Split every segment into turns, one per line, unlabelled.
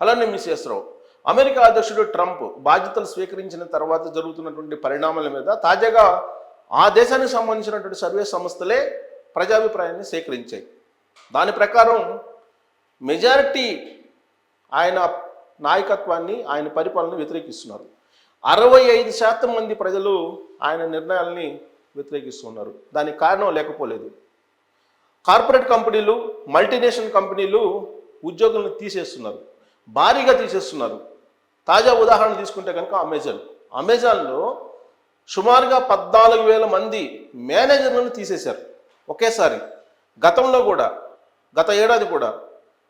అలానే మిస్ చేస్తున్నాం అమెరికా అధ్యక్షుడు ట్రంప్ బాధ్యతలు స్వీకరించిన తర్వాత జరుగుతున్నటువంటి పరిణామాల మీద తాజాగా ఆ దేశానికి సంబంధించినటువంటి సర్వే సంస్థలే ప్రజాభిప్రాయాన్ని సేకరించాయి. దాని ప్రకారం మెజారిటీ ఆయన నాయకత్వాన్ని ఆయన పరిపాలన వ్యతిరేకిస్తున్నారు. అరవై ఐదు శాతం మంది ప్రజలు ఆయన నిర్ణయాల్ని వ్యతిరేకిస్తున్నారు. దానికి కారణం లేకపోలేదు. కార్పొరేట్ కంపెనీలు మల్టీనేషనల్ కంపెనీలు ఉద్యోగులను తీసేస్తున్నారు. భారీగా తీసేస్తున్నారు. తాజా ఉదాహరణ తీసుకుంటే కనుక అమెజాన్. అమెజాన్లో సుమారుగా పద్నాలుగు వేల మంది మేనేజర్లను తీసేశారు. ఒకేసారి గతంలో కూడా గత ఏడాది కూడా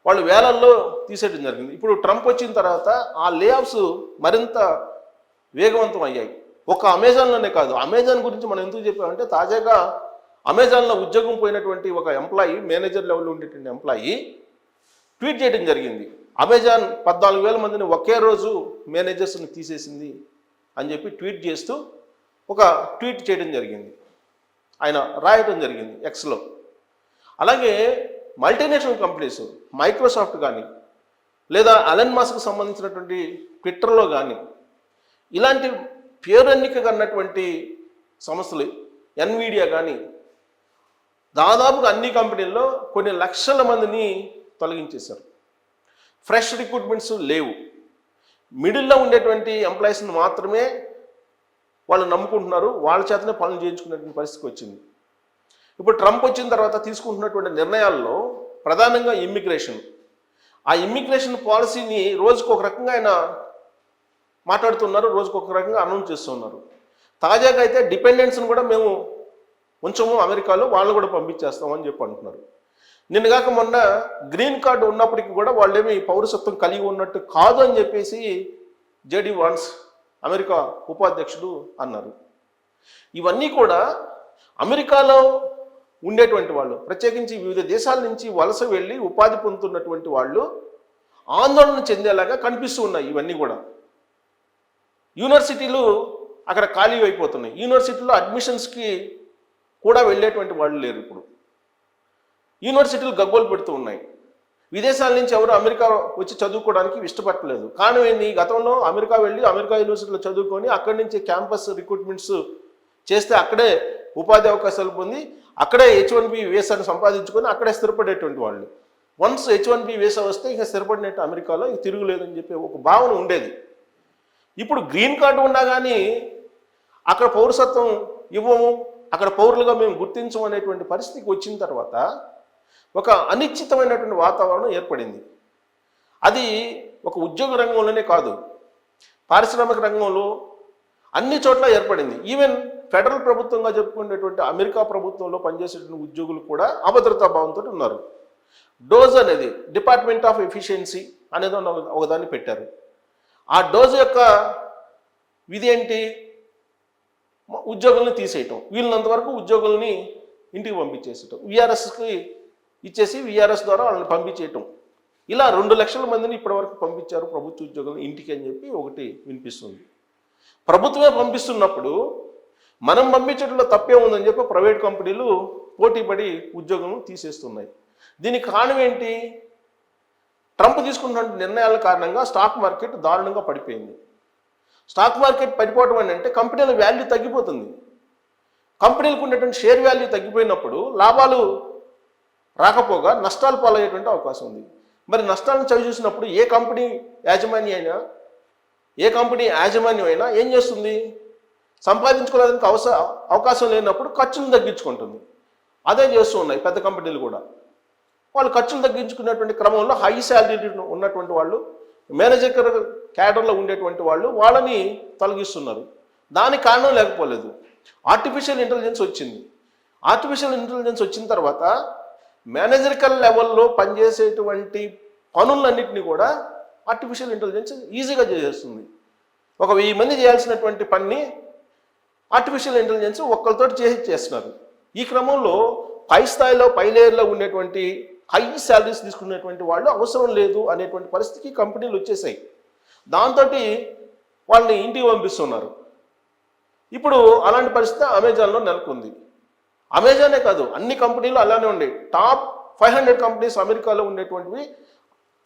వాళ్ళు వేలల్లో తీసేయడం జరిగింది. ఇప్పుడు ట్రంప్ వచ్చిన తర్వాత ఆ లేఆఫ్స్ మరింత వేగవంతం అయ్యాయి. ఒక అమెజాన్లోనే కాదు అమెజాన్ గురించి మనం ఎందుకు చెప్పామంటే తాజాగా అమెజాన్లో ఉద్యోగం పోయినటువంటి ఒక ఎంప్లాయీ మేనేజర్ లెవెల్లో ఉండేటువంటి ఎంప్లాయీ ట్వీట్ చేయడం జరిగింది. అమెజాన్ పద్నాలుగు వేల మందిని ఒకే రోజు మేనేజర్స్ని తీసేసింది అని చెప్పి ట్వీట్ చేస్తూ ఒక ట్వీట్ చేయడం జరిగింది. ఆయన రాయడం జరిగింది ఎక్స్లో. అలాగే మల్టీనేషనల్ కంపెనీస్ మైక్రోసాఫ్ట్ కానీ లేదా అలెన్ మాస్క్ సంబంధించినటువంటి ట్విట్టర్లో కానీ ఇలాంటి పేరెన్నిక కన్నటువంటి సంస్థలు ఎన్వీడియా కానీ దాదాపుగా అన్ని కంపెనీల్లో కొన్ని లక్షల మందిని తొలగించేశారు. ఫ్రెష్ రిక్రూట్మెంట్స్ లేవు. మిడిల్లో ఉండేటువంటి ఎంప్లాయీస్ని మాత్రమే వాళ్ళు నమ్ముకుంటున్నారు. వాళ్ళ చేతనే పనులు చేయించుకునేటువంటి పరిస్థితికి వచ్చింది. ఇప్పుడు ట్రంప్ వచ్చిన తర్వాత తీసుకుంటున్నటువంటి నిర్ణయాల్లో ప్రధానంగా ఇమ్మిగ్రేషన్. ఆ ఇమ్మిగ్రేషన్ పాలసీని రోజుకు ఒక రకంగా ఆయన మాట్లాడుతున్నారు. రోజుకు ఒక రకంగా అనౌన్స్ చేస్తున్నారు. తాజాగా అయితే డిపెండెన్స్ని కూడా మేము ఉంచము. అమెరికాలో వాళ్ళు కూడా పంపించేస్తామని చెప్పి అంటున్నారు. నిన్నగాక మొన్న గ్రీన్ కార్డు ఉన్నప్పటికీ కూడా వాళ్ళేమి పౌరసత్వం కలిగి ఉన్నట్టు కాదు అని చెప్పేసి జేడి వాన్స్ అమెరికా ఉపాధ్యక్షుడు అన్నారు. ఇవన్నీ కూడా అమెరికాలో ఉండేటువంటి వాళ్ళు ప్రత్యేకించి వివిధ దేశాల నుంచి వలస వెళ్ళి ఉపాధి పొందుతున్నటువంటి వాళ్ళు ఆందోళన చెందేలాగా కనిపిస్తూ ఉన్నాయి ఇవన్నీ కూడా. యూనివర్సిటీలు అక్కడ ఖాళీ అయిపోతున్నాయి. యూనివర్సిటీలో అడ్మిషన్స్కి కూడా వెళ్ళేటువంటి వాళ్ళు లేరు ఇప్పుడు. యూనివర్సిటీలు గగ్గోలు పెడుతూ ఉన్నాయి. విదేశాల నుంచి ఎవరు అమెరికా వచ్చి చదువుకోవడానికి ఇష్టపడలేదు కారణం ఏంటి గతంలో అమెరికా వెళ్ళి అమెరికా యూనివర్సిటీలో చదువుకొని అక్కడి నుంచి క్యాంపస్ రిక్రూట్మెంట్స్ చేస్తే అక్కడే ఉపాధి అవకాశాలు పొంది అక్కడే హెచ్ వన్ బి వీసాను సంపాదించుకొని అక్కడే స్థిరపడేటువంటి వాళ్ళు. Once H one B visa వస్తే ఇంకా స్థిరపడినట్టు అమెరికాలో ఇక తిరుగులేదని చెప్పి ఒక భావన ఉండేది. ఇప్పుడు గ్రీన్ కార్డు ఉన్నా కానీ అక్కడ పౌరసత్వం ఇవ్వము అక్కడ పౌరులుగా మేము గుర్తించము అనేటువంటి పరిస్థితికి వచ్చిన తర్వాత ఒక అనిశ్చితమైనటువంటి వాతావరణం ఏర్పడింది. అది ఒక ఉద్యోగ రంగంలోనే కాదు పారిశ్రామిక రంగంలో అన్ని చోట్ల ఏర్పడింది. ఈవెన్ ఫెడరల్ ప్రభుత్వంగా చెప్పుకునేటువంటి అమెరికా ప్రభుత్వంలో పనిచేసేటువంటి ఉద్యోగులు కూడా అభద్రతా భావంతో ఉన్నారు. డోజ్ అనేది డిపార్ట్మెంట్ ఆఫ్ ఎఫిషియన్సీ అనేది ఒకదాన్ని పెట్టారు. ఆ డోజ్ యొక్క విధి ఏంటి? ఉద్యోగుల్ని తీసేయటం. వీళ్ళనంత వరకు ఉద్యోగుల్ని ఇంటికి పంపించేసేయటం. విఆర్ఎస్కి ఇచ్చేసి విఆర్ఎస్ ద్వారా వాళ్ళని పంపించేయటం. ఇలా రెండు లక్షల మందిని ఇప్పటివరకు పంపించారు ప్రభుత్వ ఉద్యోగులను ఇంటికి అని చెప్పి ఒకటి వినిపిస్తుంది. ప్రభుత్వమే పంపిస్తున్నప్పుడు మనం పంపించడంలో తప్పే ఉందని చెప్పి ప్రైవేట్ కంపెనీలు పోటీపడి ఉద్యోగులను తీసేస్తున్నాయి. దీనికి కారణం ఏంటి? ట్రంప్ తీసుకున్నటువంటి నిర్ణయాల కారణంగా స్టాక్ మార్కెట్ దారుణంగా పడిపోయింది. స్టాక్ మార్కెట్ పడిపోవడం అని అంటే కంపెనీల వాల్యూ తగ్గిపోతుంది. కంపెనీలకు ఉండేటువంటి షేర్ వాల్యూ తగ్గిపోయినప్పుడు లాభాలు రాకపోగా నష్టాలు పాలయ్యేటువంటి అవకాశం ఉంది. మరి నష్టాలను చవి చూసినప్పుడు ఏ కంపెనీ యాజమాన్య అయినా ఏ కంపెనీ యాజమాన్యం అయినా ఏం చేస్తుంది? సంపాదించుకోవడానికి అవస అవకాశం లేనప్పుడు ఖర్చులను తగ్గించుకుంటుంది. అదే చేస్తూ ఉన్నాయి పెద్ద కంపెనీలు కూడా. వాళ్ళు ఖర్చులు తగ్గించుకున్నటువంటి క్రమంలో హై శాలరీ ఉన్నటువంటి వాళ్ళు మేనేజర్ క్యాడర్లో ఉండేటువంటి వాళ్ళు వాళ్ళని తొలగిస్తున్నారు. దానికి కారణం లేకపోలేదు. ఆర్టిఫిషియల్ ఇంటెలిజెన్స్ వచ్చింది. ఆర్టిఫిషియల్ ఇంటెలిజెన్స్ వచ్చిన తర్వాత మేనేజరికల్ లెవెల్లో పనిచేసేటువంటి పనులన్నింటినీ కూడా ఆర్టిఫిషియల్ ఇంటెలిజెన్స్ ఈజీగా చేసేస్తుంది. ఒక వెయ్యి మంది చేయాల్సినటువంటి పని ఆర్టిఫిషియల్ ఇంటెలిజెన్స్ ఒక్కరితోటి చేసి చేస్తున్నారు. ఈ క్రమంలో పై స్థాయిలో పై లేయర్లో ఉండేటువంటి హై శాలరీస్ తీసుకునేటువంటి వాళ్ళు అవసరం లేదు అనేటువంటి పరిస్థితికి కంపెనీలు వచ్చేసాయి. దాంతో వాళ్ళని ఇంటికి పంపిస్తున్నారు. ఇప్పుడు అలాంటి పరిస్థితి అమెజాన్లో నెలకొంది. అమెజానే కాదు అన్ని కంపెనీలు అలానే ఉన్నాయి టాప్ ఫైవ్ హండ్రెడ్ కంపెనీస్ అమెరికాలో ఉండేటువంటివి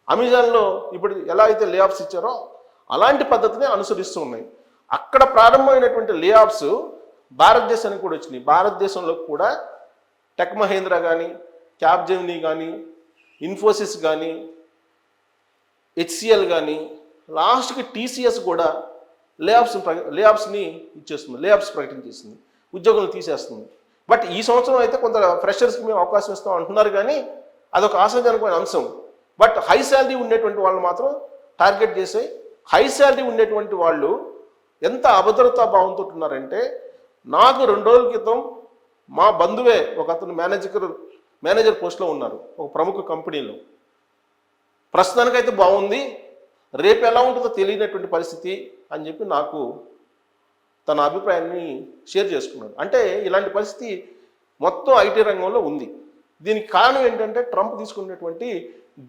అమెజాన్లో ఇప్పుడు ఎలా అయితే లే ఆఫ్స్ ఇచ్చారో అలాంటి పద్ధతిని అనుసరిస్తూ ఉన్నాయి. అక్కడ ప్రారంభమైనటువంటి లే ఆఫ్స్ భారతదేశానికి కూడా వచ్చినాయి. భారతదేశంలో కూడా టెక్ మహేంద్ర కానీ క్యాబ్ జెమినీ కానీ ఇన్ఫోసిస్ కానీ హెచ్సిఎల్ కానీ లాస్ట్కి టీసీఎస్ కూడా లేఆఫ్స్ లేఆఫ్స్ని ఇచ్చేస్తుంది లేఆఫ్స్ ప్రకటించేస్తుంది ఉద్యోగులు తీసేస్తుంది. బట్ ఈ సంవత్సరం అయితే కొంత ఫ్రెషర్స్కి మేము అవకాశం ఇస్తాం అంటున్నారు కానీ అదొక ఆశాజనకమైన అంశం. బట్ హై శాలరీ ఉండేటువంటి వాళ్ళు మాత్రం టార్గెట్ చేసే హై శాలరీ ఉండేటువంటి వాళ్ళు ఎంత అభద్రతా భావంతో ఉన్నారంటే నాకు రెండు రోజుల క్రితం మా బంధువే ఒక అతను మేనేజర్ మేనేజర్ పోస్ట్లో ఉన్నారు ఒక ప్రముఖ కంపెనీలో. ప్రస్తుతానికైతే బాగుంది రేపు ఎలా ఉంటుందో తెలియనటువంటి పరిస్థితి అని చెప్పి నాకు తన అభిప్రాయాన్ని షేర్ చేసుకున్నాడు. అంటే ఇలాంటి పరిస్థితి మొత్తం ఐటీ రంగంలో ఉంది. దీనికి కారణం ఏంటంటే ట్రంప్ తీసుకున్నటువంటి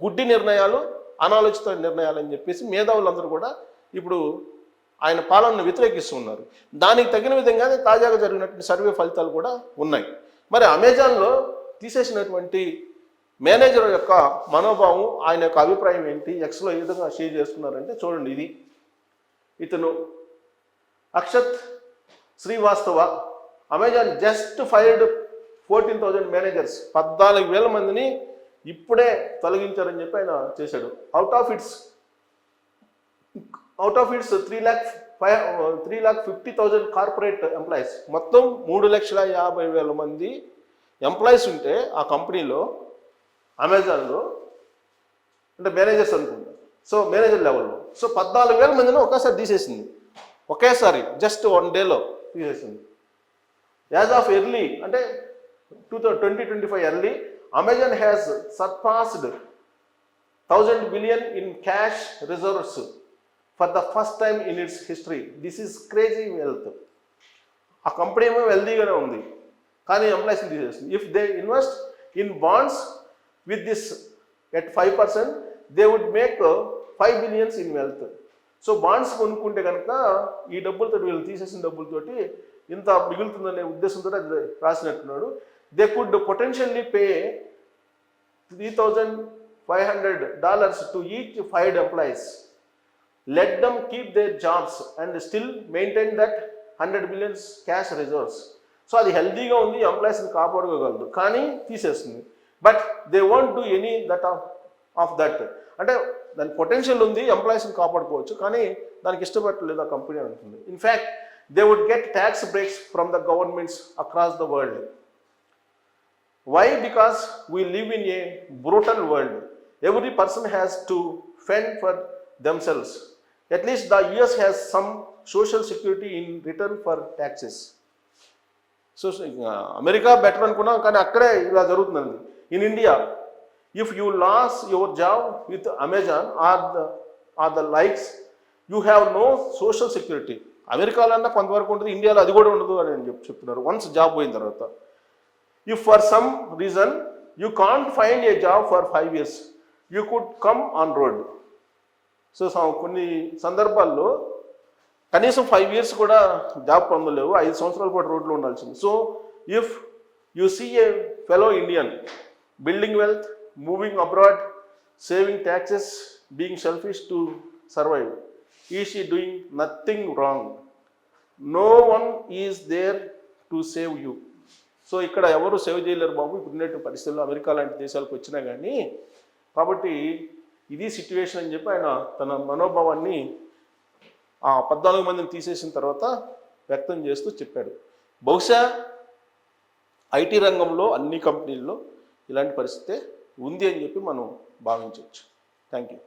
గుడ్డి నిర్ణయాలు అనాలోచిత నిర్ణయాలు అని చెప్పేసి మేధావులందరూ కూడా ఇప్పుడు ఆయన పాలనను వ్యతిరేకిస్తున్నారు దానికి తగిన విధంగానే తాజాగా జరిగినటువంటి సర్వే ఫలితాలు కూడా ఉన్నాయి. మరి అమెజాన్లో తీసేసినటువంటి మేనేజర్ యొక్క మనోభావం ఆయన యొక్క అభిప్రాయం ఏంటి ఎక్స్లో ఏ విధంగా షేర్ చేస్తున్నారంటే చూడండి ఇది. ఇతను Akshat Srivastava Amazon just fired fourteen thousand managers. పద్నాలుగు వేల మందిని ఇప్పుడే తొలగించారని చెప్పి ఆయన చేశాడు. Out of its out of its three lakh five three lakh fifty thousand corporate employees మొత్తం మూడు లక్షల యాభై వేల మంది ఎంప్లాయీస్ ఉంటే ఆ కంపెనీలో అమెజాన్లో అంటే మేనేజర్స్ అనుకుంటా. సో మేనేజర్ లెవెల్లో. సో పద్నాలుగు వేల మందిని ఒకసారి తీసేసింది. ఒకేసారి జస్ట్ వన్ డేలో తీసేసింది. యాజ్ ఆఫ్ ఎర్లీ అంటే two thousand twenty twenty five early Amazon has surpassed thousand billion in cash reserves for the first time in its history this is crazy wealth ఆ కంపెనీ ఏమో వెల్దీగానే ఉంది కానీ employees తీసేస్తుంది if they invest in bonds with this at five percent they would make five billions in wealth so bonds కొనుక్కుంటే కనుక ఈ డబ్బులతో వీళ్ళు తీసేసిన డబ్బులతోటి ఇంత మిగులుతుందనే ఉద్దేశంతో అది రాసినట్టున్నాడు. They could potentially pay three thousand five hundred dollars to each five employees let them keep their jobs and still maintain that hundred millions cash reserves so అది హెల్దీగా ఉంది ఎంప్లాయీస్ని కాపాడుకోగలదు. కానీ తీసేస్తుంది but they want do any that of of that అంటే దాని potential ఉంది ఎంప్లాయీస్ని కాపాడుకోవచ్చు కానీ దానికి ఇష్టపడలేదు ఆ కంపెనీ అంటుంది in fact they would get tax breaks from the governments across the world why because we live in a brutal world every person has to fend for themselves at least the US has some social security in return for taxes so America better అనుకున్నాం కానీ అక్కడే ఇలా జరుగుతుందండి. In India if you lose your job with Amazon or the or the likes you have no social security అమెరికాలో అన్నా కొంతవరకు ఉంటుంది ఇండియాలో అది కూడా ఉండదు అని నేను చెప్ చెప్తున్నారు. వన్స్ జాబ్ పోయిన తర్వాత. If for some reason you can't find a job for five years you could come on road so కొన్ని సందర్భాల్లో కనీసం ఫైవ్ ఇయర్స్ కూడా జాబ్ పొందలేవు ఐదు సంవత్సరాల పాటు రోడ్లో ఉండాల్సింది. So if you see a fellow Indian building wealth moving abroad saving taxes being selfish to survive he she doing nothing wrong no one is there to save you so ఇక్కడ ఎవరు save చేయలేరు బాబు? ఇప్పుడు ఉన్నటువంటి పరిస్థితుల్లో America లాంటి దేశాలకు వచ్చినా కానీ కాబట్టి ఇది సిట్యువేషన్ అని చెప్పి ఆయన తన మనోభావాన్ని ఆ పద్నాలుగు మందిని తీసేసిన తర్వాత వ్యక్తం చేస్తూ చెప్పాడు. బహుశా ఐటీ రంగంలో అన్ని కంపెనీల్లో ఇలాంటి పరిస్థితే ఉంది అని చెప్పి మనం భావించవచ్చు. Thank you